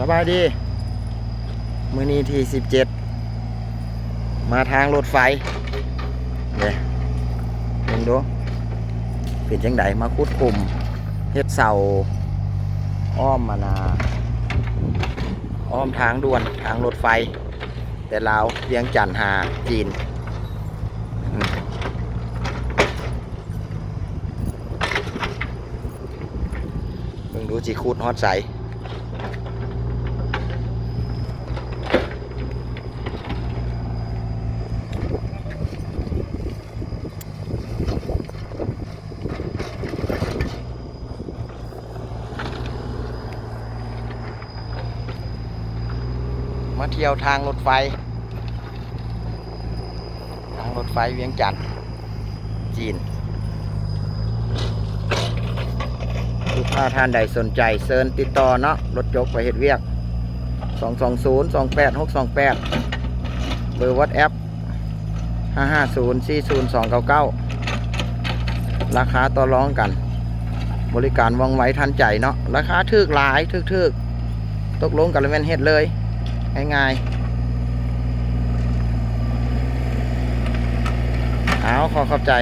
สบายดี มือนี้ที่สิบเจ็ดมาทางรถไฟเนี่ยลองดูเป็นจังไดมาคุดกลุ่มเฮ็ดเสาอ้อมมานา อ้อมทางด่วนทางรถไฟ แต่ลาวเวียงจันทน์หาจีนมเบิ่งดูจีคูดฮอดใส มาเที่ยวทางรถไฟ ทางรถไฟเวียงจันทน์จีนลูกค้าท่านใดสนใจเซิญติดต่อเนาะรถจกไปเฮ็ดเวียก 220 28 628 เบอร์วัดแอป550 40 299 ราคาต่อรองกัน บริการว่องไวทันใจเนาะราคาถึกหลายถึกๆตกลงกันแล้วแม่นเฮ็ดเลย ง่ายๆเอาขอขอบใจ